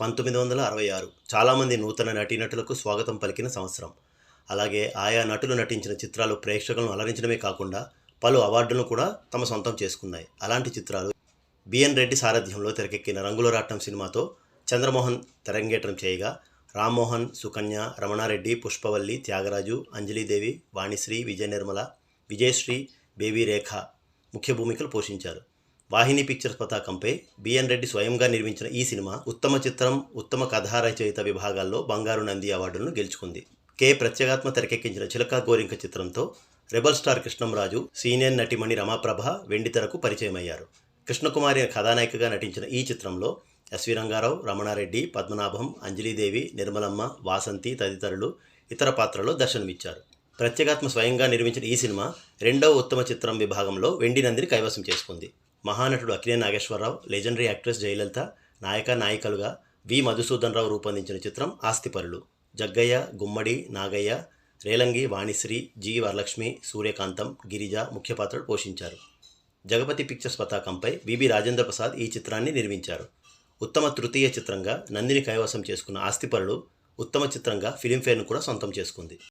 పంతొమ్మిది వందల అరవై ఆరు. చాలామంది నూతన నటీనటులకు స్వాగతం పలికిన సంవత్సరం. అలాగే ఆయా నటులు నటించిన చిత్రాలు ప్రేక్షకులను అలరించడమే కాకుండా పలు అవార్డులను కూడా తమ సొంతం చేసుకున్నాయి. అలాంటి చిత్రాలు బిఎన్ రెడ్డి సారథ్యంలో తెరకెక్కిన రంగుల రాట్నం సినిమాతో చంద్రమోహన్ తెరంగేట్రం చేయగా రామ్మోహన్ సుకన్య రమణారెడ్డి పుష్పవల్లి త్యాగరాజు అంజలీదేవి వాణిశ్రీ విజయ నిర్మల విజయశ్రీ బేబీ రేఖ ముఖ్య భూమికలు పోషించారు. వాహిని పిక్చర్స్ పతాకంపై బిఎన్ రెడ్డి స్వయంగా నిర్మించిన ఈ సినిమా ఉత్తమ చిత్రం ఉత్తమ కథా రచయిత విభాగాల్లో బంగారు నంది అవార్డులను గెలుచుకుంది. కె. ప్రత్యేగాత్మ తెరకెక్కించిన చిలక గోరింక చిత్రంతో రెబల్ స్టార్ కృష్ణంరాజు సీనియర్ నటిమణి రమాప్రభ వెండితెరకు పరిచయమయ్యారు. కృష్ణకుమారి కథానాయికగా నటించిన ఈ చిత్రంలో ఎస్వి రంగారావు రమణారెడ్డి పద్మనాభం అంజలీదేవి నిర్మలమ్మ వాసంతి తదితరులు ఇతర పాత్రల్లో దర్శనమిచ్చారు. ప్రత్యేగాత్మ స్వయంగా నిర్మించిన ఈ సినిమా రెండవ ఉత్తమ చిత్రం విభాగంలో వెండి నందిని కైవసం చేసుకుంది. మహానటుడు అక్కినే నాగేశ్వరరావు లెజెండరీ యాక్ట్రెస్ జయలలిత నాయక నాయికలుగా వి. మధుసూదన్ రావు రూపొందించిన చిత్రం ఆస్తిపరులు. జగ్గయ్య గుమ్మడి నాగయ్య రేలంగి వాణిశ్రీ జి. వరలక్ష్మి సూర్యకాంతం గిరిజ ముఖ్య పాత్రలు పోషించారు. జగపతి పిక్చర్స్ పతాకంపై బిబి రాజేంద్ర ప్రసాద్ ఈ చిత్రాన్ని నిర్మించారు. ఉత్తమ తృతీయ చిత్రంగా నందిని కైవసం చేసుకున్న ఆస్తిపరులు ఉత్తమ చిత్రంగా ఫిలింఫేర్ను కూడా సొంతం చేసుకుంది.